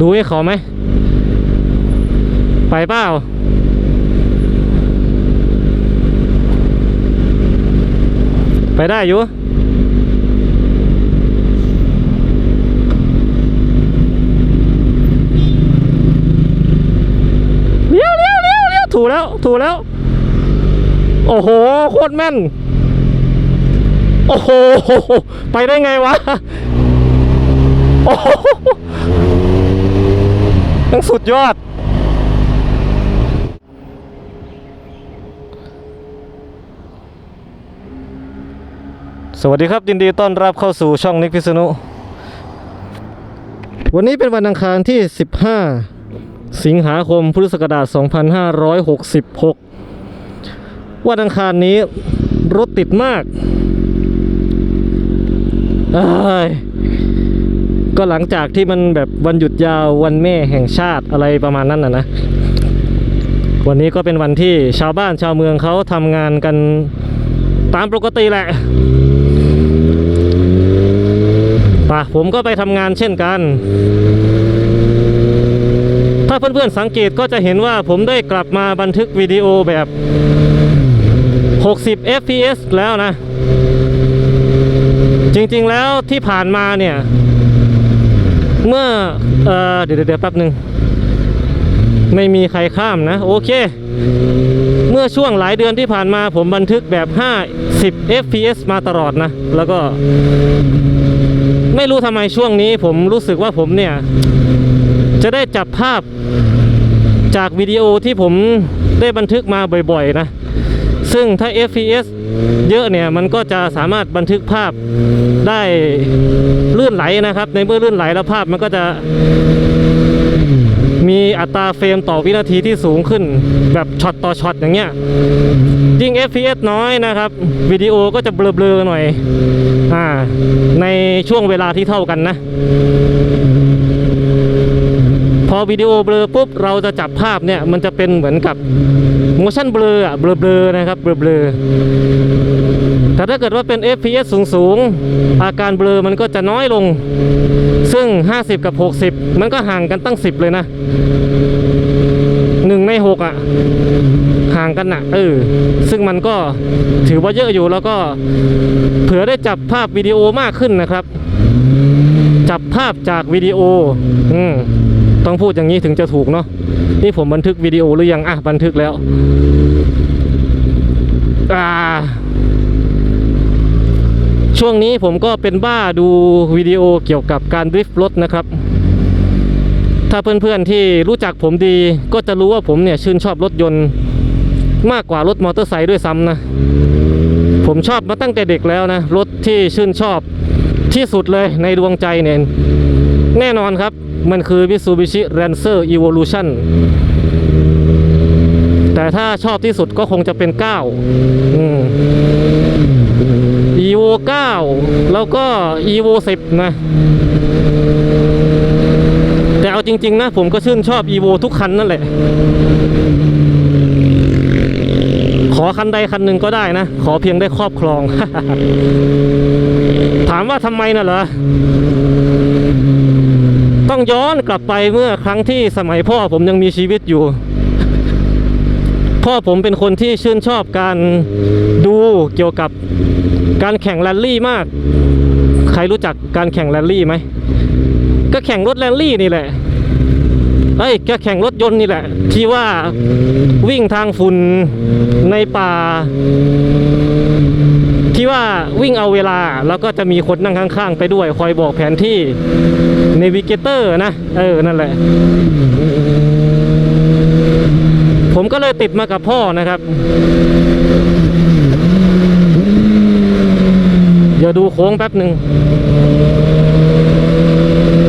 ดูให้เขาไหม ไปเปล่า ไปได้อยู่เลี้ยวเลี้ยวเลี้ยวเลี้ยวถูแล้ว ถูแล้ว โอ้โห โคตรแม่น โอ้โห ไปได้ไงวะ โอ้โห ทั้งสุดยอด สวัสดีครับ ยินดีต้อนรับเข้าสู่ช่องนิกพิษณุ วันนี้เป็นวันอังคารที่ 15 สิงหาคมพุทธศักราช 2566 วันอังคารนี้รถติดมากเอ้ ก็หลังจากที่มันแบบวันหยุดยาววันแม่แห่งชาติอะไรประมาณนั้นนะนะ วันนี้ก็เป็นวันที่ชาวบ้านชาวเมืองเขาทำงานกันตามปกติแหละป่ะผมก็ไปทำงานเช่นกัน ถ้าเพื่อนๆสังเกตก็จะเห็นว่าผมได้กลับมาบันทึกวิดีโอแบบ 60 fps แล้วนะ จริงๆแล้วที่ผ่านมาเนี่ย เมื่อเออเดี๋ยวเดี๋ยวแป๊บหนึ่งไม่มีใครข้ามนะ โอเค เมื่อช่วงหลายเดือนที่ผ่านมาผมบันทึกแบบ 50 fps มาตลอดนะ แล้วก็ ไม่รู้ทำไมช่วงนี้ ผมรู้สึกว่าผมเนี่ย จะได้จับภาพจากวิดีโอที่ผมได้บันทึกมาบ่อยๆนะ ซึ่งถ้า fps เยอะเนี่ยมันก็จะสามารถบันทึกภาพได้ลื่นไหลนะครับ ในเมื่อลื่นไหลแล้วภาพมันก็จะมีอัตราเฟรมต่อวินาทีที่สูงขึ้นแบบช็อตต่อช็อตอย่างเงี้ยยิ่ง FPS น้อยนะครับวิดีโอก็จะเบลอๆหน่อยอ่าในช่วงเวลาที่เท่ากันนะ พอวิดีโอเบลอปุ๊บเราจะจับภาพเนี่ยมันจะเป็นเหมือนกับ motion blur อะเบลอๆนะครับเบลอๆแต่ถ้าเกิดว่าเป็น FPS สูงๆ อาการเบลอมันก็จะน้อยลง ซึ่ง 50 กับ 60 มันก็ห่างกันตั้ง 10 เลยนะหนึ่งใน 6อะห่างกันนะเออ ซึ่งมันก็ถือว่าเยอะอยู่แล้วก็เผื่อได้จับภาพวิดีโอมากขึ้นนะครับ จับภาพจากวิดีโอ อืม ต้องพูดอย่างนี้ถึงจะถูกเนาะนี่ผมบันทึกวิดีโอหรือยังอะบันทึกแล้วอ่าช่วงนี้ผมก็เป็นบ้าดูวิดีโอเกี่ยวกับการดริฟท์รถนะครับ ถ้าเพื่อนๆที่รู้จักผมดีก็จะรู้ว่าผมเนี่ยชื่นชอบรถยนต์ มากกว่ารถมอเตอร์ไซค์ด้วยซ้ำนะ ผมชอบมาตั้งแต่เด็กแล้วนะ รถที่ชื่นชอบที่สุดเลยในดวงใจเนี่ยแน่นอนครับ มันคือ Mitsubishi Lancer Evolution แต่ถ้าชอบที่สุดก็คงจะเป็น 9 อืม evo 9 แล้วก็ evo 10 นะ แต่เอาจริง ๆ นะ ผมก็ชื่นชอบ evo ทุกคันนั่นแหละ ขอคันใดคันหนึ่งก็ได้นะ ขอเพียงได้ครอบครอง ถามว่าทำไมน่ะเหรอ ต้องย้อนกลับไปเมื่อครั้งที่สมัยพ่อผมยังมีชีวิตอยู่ พ่อผมเป็นคนที่ชื่นชอบการดูเกี่ยวกับการแข่งแรลลี่มาก ใครรู้จักการแข่งแรลลี่ไหม ก็แข่งรถแรลลี่นี่แหละ เอ้ยก็แข่งรถยนต์นี่แหละ ที่ว่าวิ่งทางฝุ่นในป่า ที่ว่าวิ่งเอาเวลา แล้วก็จะมีคนนั่งข้าง ๆ ไปด้วย คอยบอกแผนที่ในวิกเตอร์นะ เออ นั่นแหละ ผมก็เลยติดมากับพ่อนะครับ เดี๋ยวดูโค้งแป๊บหนึ่ง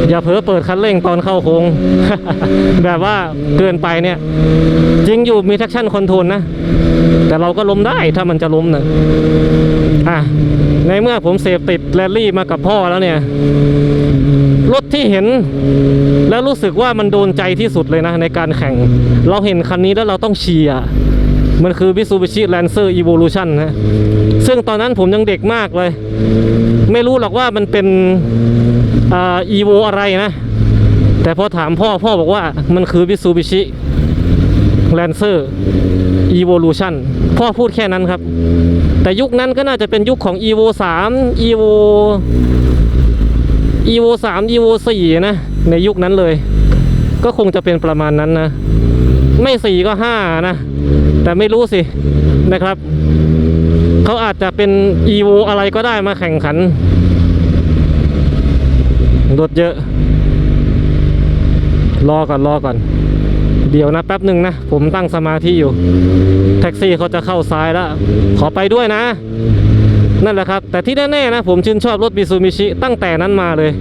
อย่าเผลอเปิดคันเร่งตอนเข้าโค้ง แบบว่าเกินไปเนี่ย จริงอยู่มี traction control นะ แต่เราก็ล้มได้ถ้ามันจะล้มนะอะในเมื่อผมเสพติดแรลลี่มากับพ่อแล้วเนี่ย รถที่เห็น แล้วรู้สึกว่ามันโดนใจที่สุดเลยนะ ในการแข่ง เราเห็นคันนี้แล้วเราต้องเชียร์มันคือ Mitsubishi Lancer Evolution นะซึ่งตอนนั้นผมยังเด็กมากเลย ไม่รู้หรอกว่ามันเป็น อ่า Evo อะไรนะ แต่พอถามพ่อพ่อบอกว่ามันคือ Mitsubishi Lancer Evolution พ่อพูดแค่นั้นครับ แต่ยุคนั้นก็น่าจะเป็นยุคของ Evo 3 Evo Evo 3 Evo 4 นะ ในยุคนั้นเลย ก็คงจะเป็นประมาณนั้นนะ ไม่ 4 ก็ 5 นะ แต่ไม่รู้สินะครับ เขาอาจจะเป็น Evo อะไรก็ได้มาแข่งขัน รถเยอะ รอก่อนรอก่อน เดี๋ยวนะแป๊บหนึ่งนะ ผมตั้งสมาธิอยู่ แท็กซี่เขาจะเข้าซ้ายแล้ว ขอไปด้วยนะ นั่นแหละครับ แต่ที่แน่ๆนะ ผมชื่นชอบรถมิซูมิชิตั้งแต่นั้นมาเลย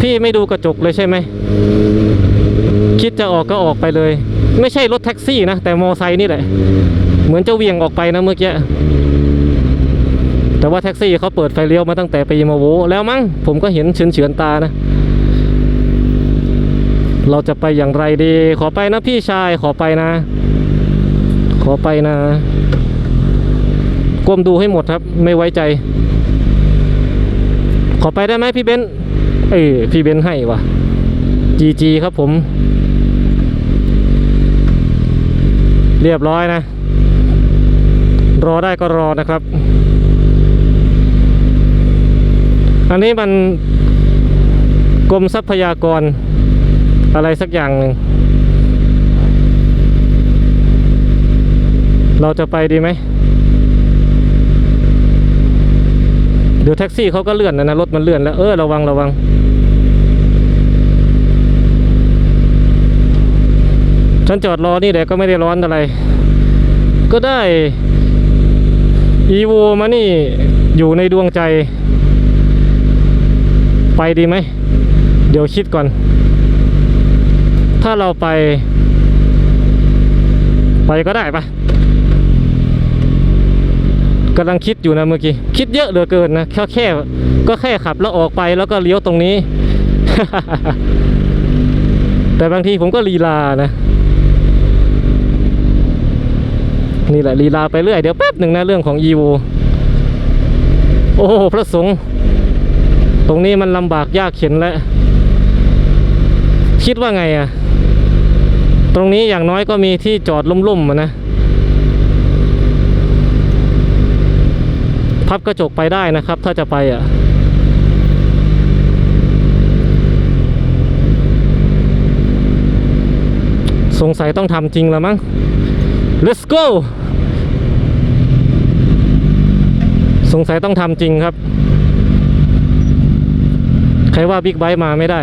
พี่ไม่ดูกระจกเลยใช่ไหม คิดจะออกก็ออกไปเลย ไม่ใช่รถแท็กซี่นะ แต่มอไซค์นี่แหละ เหมือนจะเวียงออกไปนะเมื่อกี้ แต่ว่าแท็กซี่เขาเปิดไฟเลี้ยวมาตั้งแต่ปีมาโวแล้วมั้งผมก็เห็นเฉือนเฉือนตานะ เราจะไปอย่างไรดี ขอไปนะพี่ชายขอไปนะ ขอไปนะก้มดูให้หมดครับ ไม่ไว้ใจ ขอไปได้ไหมพี่เบนเอ้ยพี่เบนให้วะจีจีครับผม เรียบร้อยนะ รอได้ก็รอนะครับ อันนี้มันกรมทรัพยากรอะไรสักอย่างหนึ่ง เราจะไปดีไหมเดี๋ยวแท็กซี่เขาก็เลื่อนนะนะรถมันเลื่อนแล้ว เออระวังระวัง ฉันจอดรอนี่แหละก็ไม่ได้ร้อนอะไร ก็ได้อีโวมานี่อยู่ในดวงใจ ไปดีไหม เดี๋ยวคิดก่อน ถ้าเราไป ไปก็ได้ปะกำลังคิดอยู่นะเมื่อกี้ คิดเยอะเหลือเกินนะแค่แค่ ก็แค่ขับแล้วออกไปแล้วก็เลี้ยวตรงนี้ แต่บางทีผมก็ลีลานะนี่แหละลีลาไปเรื่อยเดี๋ยวแป๊บหนึ่งนะเรื่องของ e v o โอ้พระสงฆ์ ตรงนี้มันลำบากยากเข็นแล้ว คิดว่าไงอะตรงนี้อย่างน้อยก็มีที่จอดลุ่มๆนะ พับกระจกไปได้นะครับ ถ้าจะไปอะสงสัยต้องทำจริงแล้วมั้ง let's go สงสัยต้องทำจริงครับ รว่าบิ๊กไบค์มาไม่ได้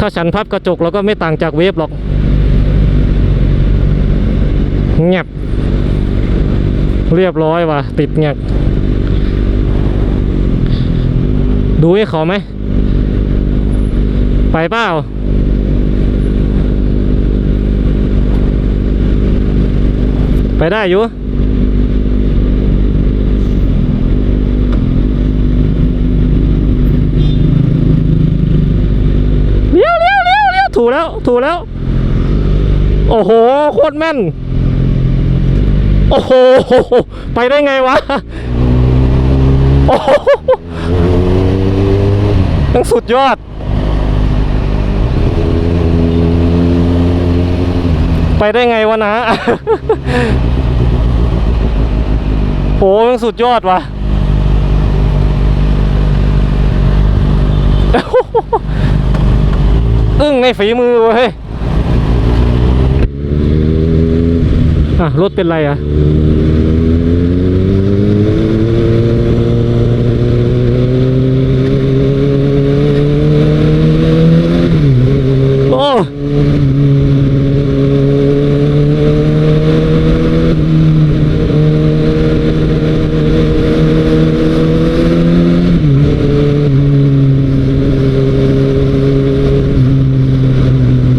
ถ้าฉันพับกระจกแล้วก็ไม่ต่างจากเวฟหรอกเงียบเรียบร้อยว่ะติดเงียบดูให้เขาไหม ไปเปล่าไปได้อยู่ เลี้ยวเลี้ยวเลี้ยวเลี้ยว ถูแล้วถูแล้ว โอ้โห โคตรแม่น โอ้โห ไปได้ไงวะ โอ้โหทั้งสุดยอด ไปได้ไงวะนะโหมันสุดยอดว่ะ อึ้งในฝีมือเว้ยอะรถเป็นไรอะ โอ้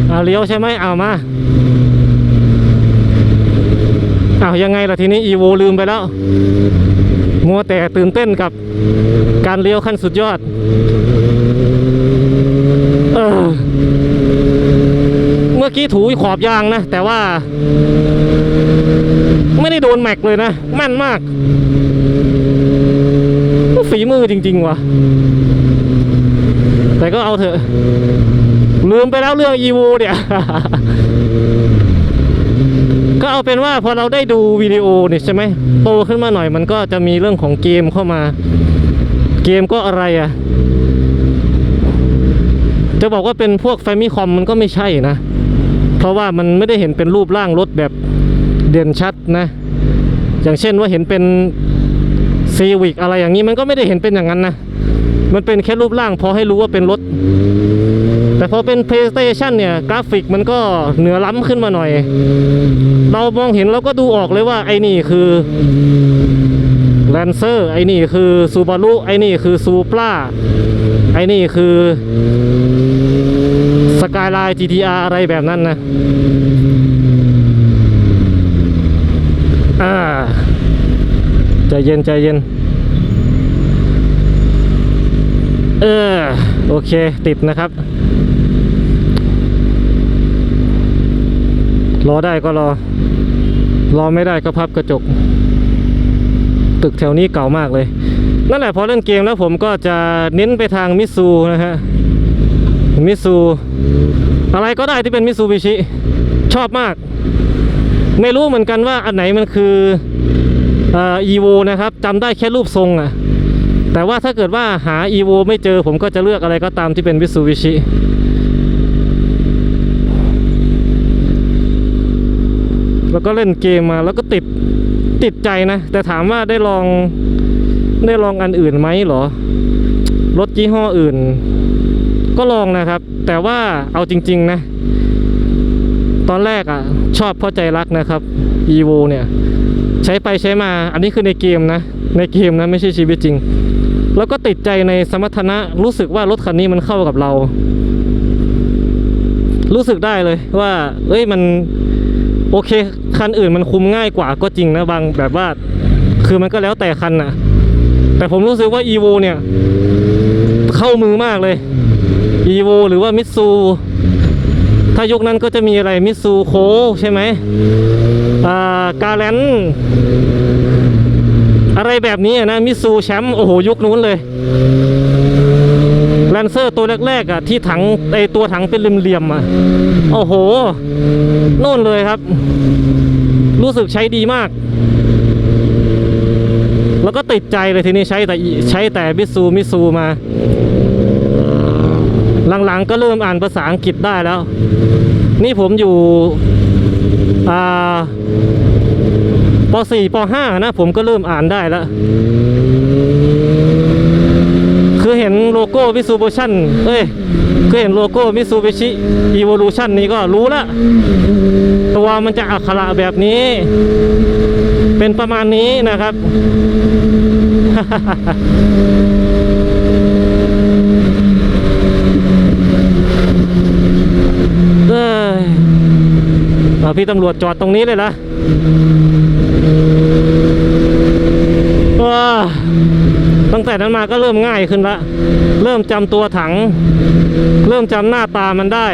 เอาเลี้ยว ใช่ไหมเอามาเอ้ายังไงล่ะทีนี้อีโวลืมไปแล้ว มัวแต่ตื่นเต้นกับการเลี้ยวขั้นสุดยอดเออเมื่อกี้ถูขอบยางนะ แต่ว่า ไม่ได้โดนแม็กเลยนะแม่นมากฝีมือจริง ๆ ว่ะ แต่ก็เอาเถอะ ลืมไปแล้วเรื่อง e v o เนี่ย ก็เอาเป็นว่าพอเราได้ดูวิดีโอเนี่ยใช่ไหมโตขึ้นมาหน่อยมันก็จะมีเรื่องของเกมเข้ามา เกมก็อะไรอะ่ะ จะบอกว่าเป็นพวกแฟมิคอมมันก็ไม่ใช่นะ เพราะว่ามันไม่ได้เห็นเป็นรูปร่างรถแบบเด่นชัดนะ อย่างเช่นว่าเห็นเป็นซีวิกอะไรอย่างนี้มันก็ไม่ได้เห็นเป็นอย่างนั้นนะ มันเป็นแค่รูปร่างพอให้รู้ว่าเป็นรถ แต่พอเป็น PlayStation เนี่ยกราฟิกมันก็เหนือล้ำขึ้นมาหน่อย เรามองเห็นเราก็ดูออกเลยว่าไอ้นี่คือ Lancer ไอ้นี่คือ Subaru ไอ้นี่คือ Supra ไอ้นี่คือ Skyline GTR อะไรแบบนั้นนะอ่าใจเย็นใจเย็น เออ โอเคติดนะครับ รอได้ก็รอ รอไม่ได้ก็พับกระจก ตึกแถวนี้เก่ามากเลย นั่นแหละพอเล่นเกมแล้วผมก็จะเน้นไปทางมิซูนะฮะ มิซู อะไรก็ได้ที่เป็นมิซูบิชิชอบมาก ไม่รู้เหมือนกันว่าอันไหนมันคืออ่อ EVO นะครับจำได้แค่รูปทรงอะ แต่ว่าถ้าเกิดว่าหา EVO ไม่เจอผมก็จะเลือกอะไรก็ตามที่เป็นมิซูบิชิแล้วก็เล่นเกมมาแล้วก็ติดติดใจนะ แต่ถามว่าได้ลองได้ลองอันอื่นไหมหรอ รถยี่ห้ออื่น ก็ลองนะครับ แต่ว่าเอาจริง ๆ นะ ตอนแรกอะ ชอบเพราะใจรักนะครับ evo เนี่ย ใช้ไปใช้มา อันนี้คือในเกมนะ ในเกมนะ ไม่ใช่ชีวิตจริง แล้วก็ติดใจในสมรรถนะรู้สึกว่ารถคันนี้มันเข้ากับเรา รู้สึกได้เลยว่า เอ้ยมันโอเค คันอื่นมันคุมง่ายกว่าก็จริงนะบางแบบว่า คือมันก็แล้วแต่คันนะแต่ผมรู้สึกว่า evo เนี่ย เข้ามือมากเลย evo หรือว่ามิตซูถ้ายุคนั้นก็จะมีอะไรมิตซูโคใช่ไหมอ่ากาแลน อะไรแบบนี้อะนะมิซูแชมป์โอ้โหยุคนู้นเลยแลนเซอร์ตัวแรกๆอะที่ถังไอตัวถังเป็นเหลี่ยมๆอะโอ้โหโน่นเลยครับ รู้สึกใช้ดีมาก แล้วก็ติดใจเลยทีนี้ใช้แต่ใช้แต่มิซูมิซูมา หลังๆก็เริ่มอ่านภาษาอังกฤษได้แล้ว นี่ผมอยู่อ่า ป .4 ป .5 นะผมก็เริ่มอ่านได้แล้ว คือเห็นโลโก้มิซูบิชันเอ้ยคือเห็นโลโก้มิซูบิชิอีโวลูชันนี้ก็รู้ละตัวมันจะอักขระแบบนี้ เป็นประมาณนี้นะครับเอ้ยเอพี่ตำรวจจอดตรงนี้เลยละ ว้าตั้งแต่นั้นมาก็เริ่มง่ายขึ้นละ เริ่มจำตัวถัง เริ่มจำหน้าตามันได้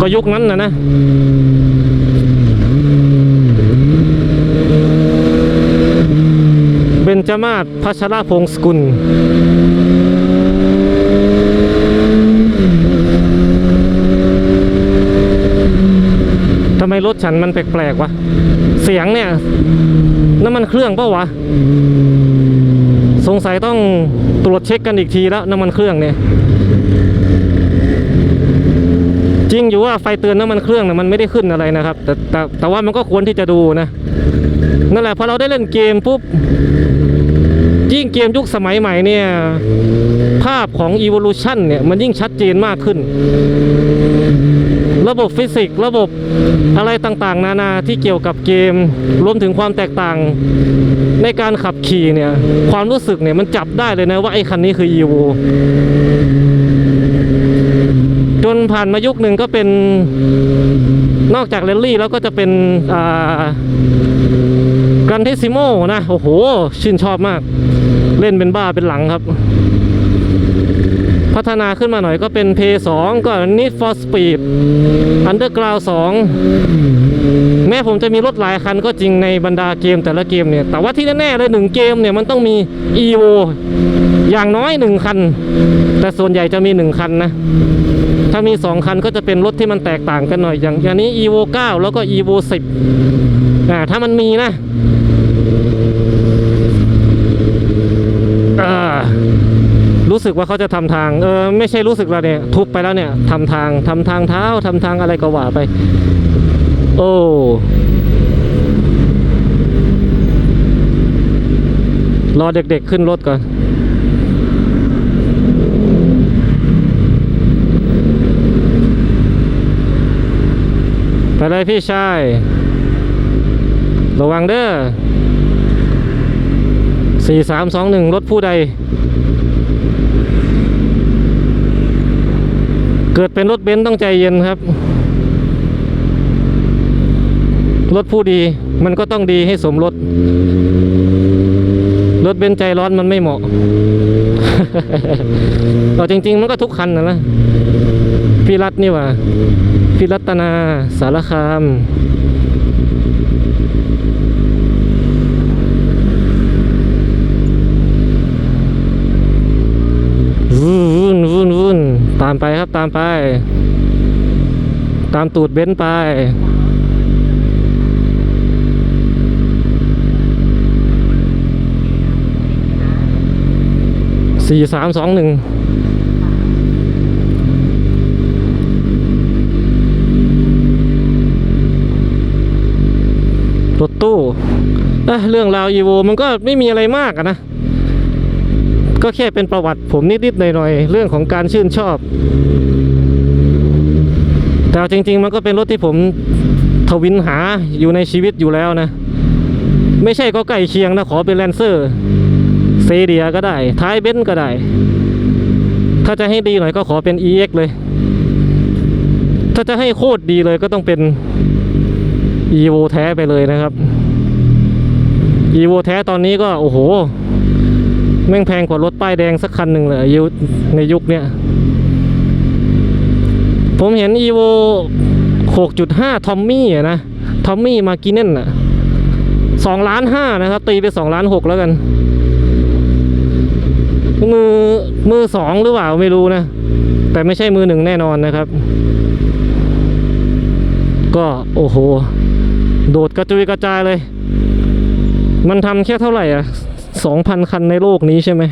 ก็ยุคนั้นนะนะเบญจมาศพัชรพงศ์สกุล ทำไมรถฉันมันแปลกๆวะ เสียงเนี่ยน้ำมันเครื่องเปล่าวะ สงสัยต้องตรวจเช็คกันอีกทีแล้วน้ำมันเครื่องเนี่ย จริงอยู่ว่าไฟเตือนน้ำมันเครื่องเนี่ยมันไม่ได้ขึ้นอะไรนะครับ แต่แต่แต่ว่ามันก็ควรที่จะดูนะ นั่นแหละพอเราได้เล่นเกมปุ๊บยิ่งเกมยุคสมัยใหม่เนี่ย ภาพของ Evolution เนี่ย มันยิ่งชัดเจนมากขึ้น ระบบฟิสิกส์ระบบอะไรต่างๆ นานาที่เกี่ยวกับเกม รวมถึงความแตกต่างในการขับขี่เนี่ยความรู้สึกเนี่ยมันจับได้เลยนะว่าไอ้คันนี้คือ Evo จนผ่านมายุคหนึ่งก็เป็นนอกจากเรลลี่แล้วก็จะเป็นอ่ากันเทซิโมนะ โอ้โห ชื่นชอบมาก เล่นเป็นบ้าเป็นหลังครับ พัฒนาขึ้นมาหน่อยก็เป็น p 2ก็ Need for Speed Underground 2 แม้ผมจะมีรถหลายคันก็จริงในบรรดาเกมแต่ละเกมเนี่ย แต่ว่าที่แน่ๆเลยหนึ่งเกมเนี่ยมันต้องมี EVO อย่างน้อยหนึ่งคัน แต่ส่วนใหญ่จะมีหนึ่งคันนะ ถ้ามีสองคันก็จะเป็นรถที่มันแตกต่างกันหน่อย อย่างอย่างนี้ EVO 9 แล้วก็ EVO 10อ่าถ้ามันมีนะอ่า รู้สึกว่าเขาจะทำทางเออไม่ใช่รู้สึกแล้วเนี่ย ทุบไปแล้วเนี่ยทำทางทำทางเท้าทำทางอะไรก็ว่าไป โอ้รอเด็กๆขึ้นรถก่อนไปเลยพี่ชาย ระวังเด้อสี่สามสองหนึ่งรถผู้ใด เกิดเป็นรถเบนซ์ต้องใจเย็นครับ รถผู้ดีมันก็ต้องดีให้สมรถ รถเบนซ์ใจร้อนมันไม่เหมาะเอจริง ๆ มันก็ทุกคันนะนะพี่รัตนี่ว่าพี่รัตนาสารคามวุ่นวุ่นวุ่นตามไปครับ ไป ตามตูดเบ้นไป สี่สามสองหนึ่งรถตู้เรื่องราวอีโวมันก็ไม่มีอะไรมากนะ ก็แค่เป็นประวัติผมนิดๆหน่อยๆ เรื่องของการชื่นชอบ แต่จริง ๆ มันก็เป็นรถที่ผมทวินหาอยู่ในชีวิตอยู่แล้วนะ ไม่ใช่ก็ใกล้เคียงนะ ขอเป็นแลนเซอร์เซเดียก็ได้ ท้ายเบนซ์ก็ได้ ถ้าจะให้ดีหน่อยก็ขอเป็น EX เลย ถ้าจะให้โคตรดีเลยก็ต้องเป็น EVO แท้ไปเลยนะครับ EVO แท้ตอนนี้ก็โอ้โห แม่งแพงกว่ารถป้ายแดงสักคันหนึ่งเลยยุในยุคเนี้ย ผมเห็น EVO 6.5 ทอมมี่นะ ทอมมี่มากินเน่นอะสองล้านห้านะครับ ตีไปสองล้านหกแล้วกัน มือมือสองหรือเปล่าไม่รู้นะ แต่ไม่ใช่มือหนึ่งแน่นอนนะครับ ก็โอ้โห โดดกระจุยกระจายเลย มันทำแค่เท่าไหร่อะสองพันคันในโลกนี้ใช่ไหม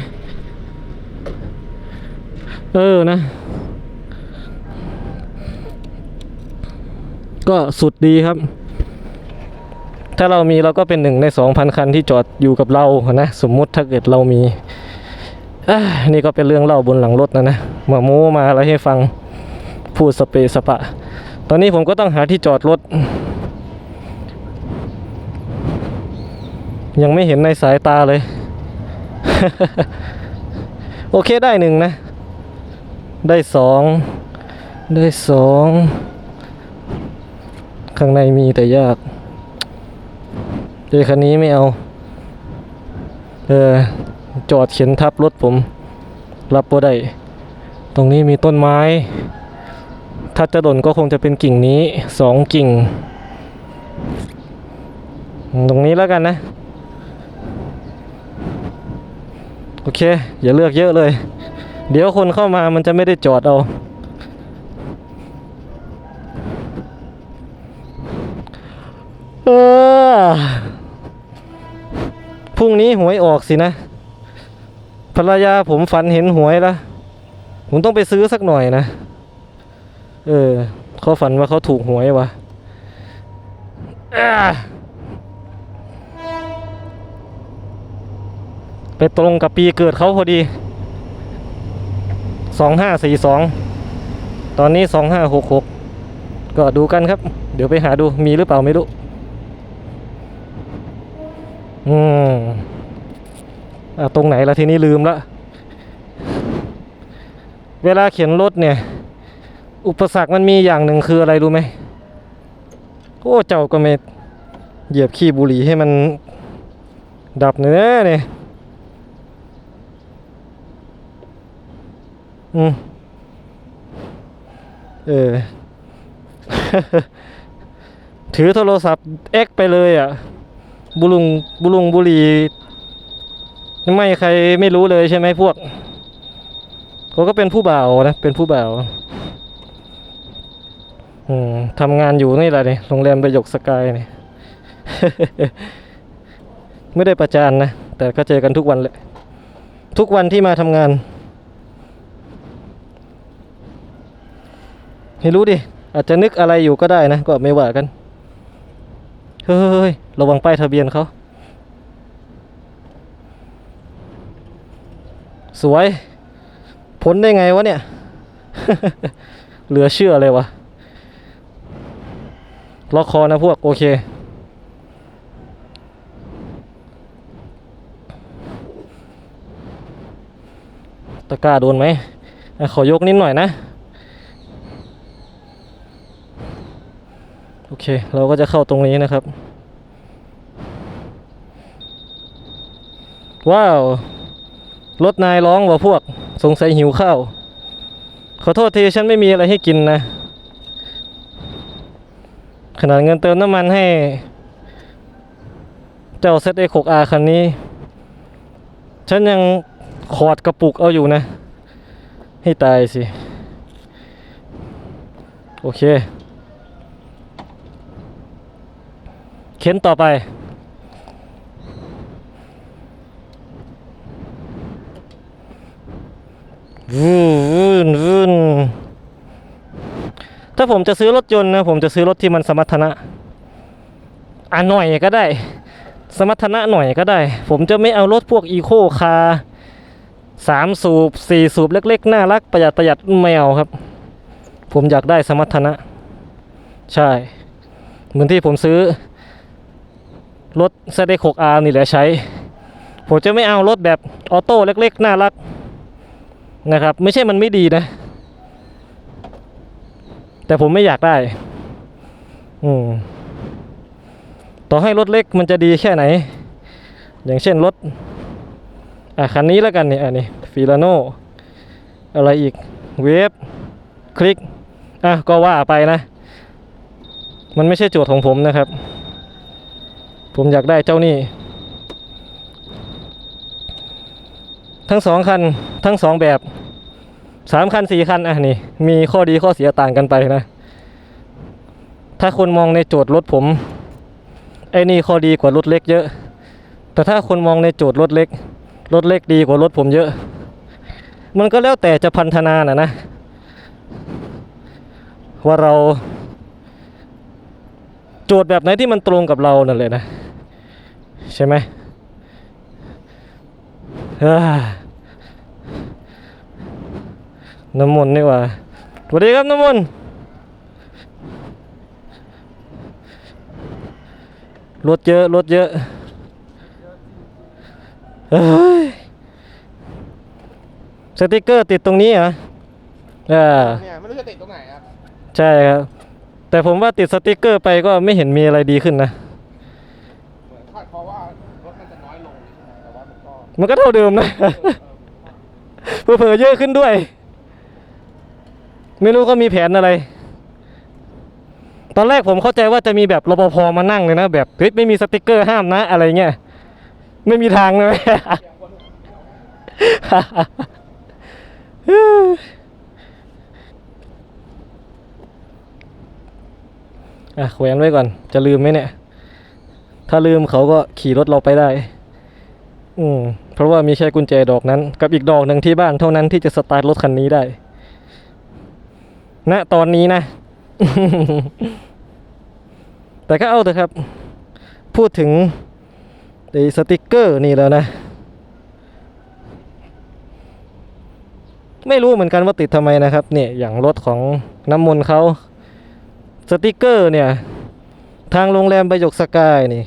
เออนะ ก็สุดดีครับ ถ้าเรามีเราก็เป็นหนึ่งในสองพันคันที่จอดอยู่กับเรานะสมมุติถ้าเกิดเรามีอนี่ก็เป็นเรื่องเล่าบนหลังรถนะนะมาโม้มาอะไรให้ฟังพูดสเปสปะ ตอนนี้ผมก็ต้องหาที่จอดรถ ยังไม่เห็นในสายตาเลย โอเคได้หนึ่งนะ ได้สอง ได้สอง ข้างในมีแต่ยากเดี๋ยคันนี้ไม่เอา เออ จอดเข็นทับรถผม รับบ่ได้ ตรงนี้มีต้นไม้ ถ้าจะหล่นก็คงจะเป็นกิ่งนี้สองกิ่ง ตรงนี้แล้วกันนะ โอเค อย่าเลือกเยอะเลย เดี๋ยวคนเข้ามามันจะไม่ได้จอดเอา พรุ่งนี้หวยออกสินะ ภรรยาผมฝันเห็นหวยแล้วผมต้องไปซื้อสักหน่อยนะ เออเขาฝันว่าเขาถูกหวยวะอ่าไปตรงกับปีเกิดเขาพอดี สองห้าสี่สอง ตอนนี้สองห้าหกหกก็ดูกันครับ เดี๋ยวไปหาดูมีหรือเปล่าไม่รู้ อืมอะตรงไหนละทีนี้ลืมละ เวลาเขียนรถเนี่ย อุปสรรคมันมีอย่างหนึ่งคืออะไรรู้ไหมโอ้เจ้าก็ไม่เหยียบขี้บุหรี่ให้มันดับเนื้อเนี่ยอืมเออ ถือโทรศัพท์เอ็กไปเลยอะ บุลุงบุลุงบุรีไม่ใครไม่รู้เลยใช่ไหมพวกเขาก็เป็นผู้บ่าวนะ เป็นผู้บ่าวทำงานอยู่นี่แหละนี่โรงแรมประยกสกายนี่ ไม่ได้ประจานนะ แต่ก็เจอกันทุกวันเลย ทุกวันที่มาทำงานไม่รู้ดิ อาจจะนึกอะไรอยู่ก็ได้นะ ก็ไม่ว่ากัน เฮ้ย ระวังป้ายทะเบียนเขา สวย พ้นได้ไงวะเนี่ย เหลือเชื่อเลยวะล็อกคอนะพวก โอเค ตะกร้าโดนไหม ขอยกนิดหน่อยนะ โอเค เราก็จะเข้าตรงนี้นะครับ ว้าว รถนายร้องว่ะพวก สงสัยหิวข้าว ขอโทษทีฉันไม่มีอะไรให้กินนะ ขนาดเงินเติมน้ำมันให้ เจ้าเซตเอหกอาคันนี้ ฉันยังขอดกระปุกเอาอยู่นะ ให้ตายสิ โอเค ข็นต่อไปวูนวูนถ้าผมจะซื้อรถยนต์นะ ผมจะซื้อรถที่มันสมรรถนะอะหน่อยก็ได้ สมรรถนะหน่อยก็ได้ ผมจะไม่เอารถพวกอีโคคาร์สามสูบสี่สูบเล็กๆ น่ารักประหยัดประหยัดไม่เอาครับ ผมอยากได้สมรรถนะ ใช่ เหมือนที่ผมซื้อ รถ z 6 r นี่แหละใช้ ผมจะไม่เอารถแบบออโต้เล็กๆ น่ารักนะครับ ไม่ใช่มันไม่ดีนะ แต่ผมไม่อยากได้ อืมต่อให้รถเล็กมันจะดีแค่ไหน อย่างเช่นรถ อะคันนี้แล้วกันนี่อันนี้ฟิลาโนอะไรอีก เวฟคลิก อะ ก็ว่าไปนะ มันไม่ใช่โจทย์ของผมนะครับ ผมอยากได้เจ้านี่ ทั้งสองคันทั้งสองแบบสามคันสี่คันอะนี่ มีข้อดีข้อเสียต่างกันไปนะ ถ้าคนมองในโจทย์รถผมไอ้นี่ข้อดีกว่ารถเล็กเยอะ แต่ถ้าคนมองในโจทย์รถเล็กรถเล็กดีกว่ารถผมเยอะ มันก็แล้วแต่จะพันธนาน่ะนะ ว่าเรา โจทย์แบบไหนที่มันตรงกับเรานั่นเลยนะ ใช่ไหมเอ้อน้ำมนต์นี่หว่าสวัสดีครับน้ำมนต์รถเยอะรถเยอะเอ้ยสติกเกอร์ติดตรงนี้เหรออ่าเนี่ยไม่รู้จะติดตรงไหนครับ ใช่ครับ แต่ผมว่าติดสติกเกอร์ไปก็ไม่เห็นมีอะไรดีขึ้นนะ มันก็เท่าเดิมนะเผลอเยอะขึ้นด้วย ไม่รู้ก็มีแผนอะไร ตอนแรกผมเข้าใจว่าจะมีแบบรปภมานั่งเลยนะ แบบเฮ้ยไม่มีสติกเกอร์ห้ามนะ อะไรเงี้ยไม่มีทางเลยอะแขวนไว้ก่อน จะลืมไหมเนี่ย ถ้าลืมเขาก็ขี่รถเราไปได้ อืมเพราะว่ามีแค่กุญแจดอกนั้น กับอีกดอกหนึ่งที่บ้านเท่านั้นที่จะสตาร์ทรถคันนี้ได้ณตอนนี้นะ แต่ก็เอาเถอะครับ พูดถึงไอ้สติกเกอร์นี่แล้วนะ ไม่รู้เหมือนกันว่าติดทำไมนะครับ เนี่ยอย่างรถของน้ำมนต์เขาสติกเกอร์เนี่ย ทางโรงแรมประยกสกายนี่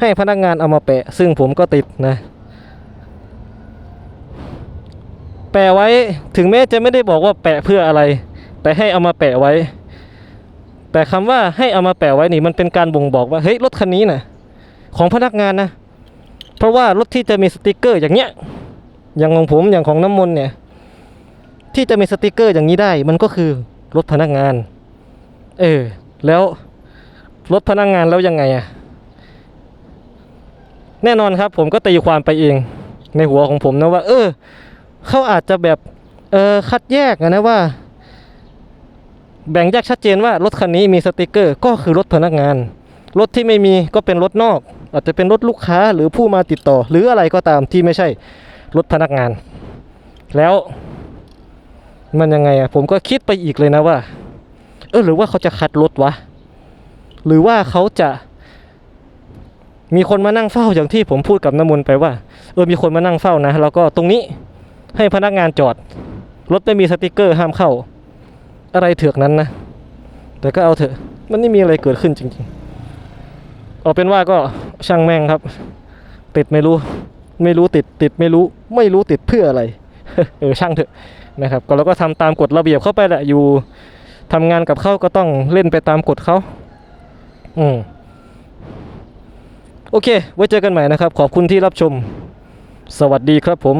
ให้พนักงานเอามาแปะ ซึ่งผมก็ติดนะ แปะไว้ถึงแม้จะไม่ได้บอกว่าแปะเพื่ออะไร แต่ให้เอามาแปะไว้ แต่คำว่าให้เอามาแปะไว้นี่มันเป็นการบ่งบอกว่าเฮ้ยรถคันนี้นะของพนักงานนะ เพราะว่ารถที่จะมีสติกเกอร์อย่างเนี้ยอย่างของผมอย่างของน้ำมนต์เนี่ยที่จะมีสติกเกอร์อย่างนี้ได้ มันก็คือรถพนักงาน เออ แล้วรถพนักงานแล้วยังไงอะแน่นอนครับ ผมก็ตีความไปเองในหัวของผมนะว่า เออ เขาอาจจะแบบเออคัดแยกนะว่า แบ่งแยกชัดเจนว่ารถคันนี้มีสติกเกอร์ ก็คือรถพนักงาน รถที่ไม่มีก็เป็นรถนอก อาจจะเป็นรถลูกค้าหรือผู้มาติดต่อ หรืออะไรก็ตามที่ไม่ใช่รถพนักงาน แล้วมันยังไงอะผมก็คิดไปอีกเลยนะว่า เออหรือว่าเขาจะคัดรถวะ หรือว่าเขาจะ มีคนมานั่งเฝ้าอย่างที่ผมพูดกับน้ำมนไปว่า เออมีคนมานั่งเฝ้านะ แล้วก็ตรงนี้ ให้พนักงานจอด รถไม่มีสติกเกอร์ห้ามเข้า อะไรเถือกนั้นนะ แต่ก็เอาเถอะ มันไม่มีอะไรเกิดขึ้นจริงๆ เอาเป็นว่าก็ช่างแม่งครับ ติดไม่รู้ ไม่รู้ติดติดไม่รู้ ไม่รู้ติดเพื่ออะไร เออช่างเถอะนะครับ ก็เราก็ทำตามกฎระเบียบเข้าไปแหละอยู่ทำงานกับเขาก็ต้องเล่นไปตามกฎเขาอืมโอเค ไว้เจอกันใหม่นะครับ ขอบคุณที่รับชม สวัสดีครับผม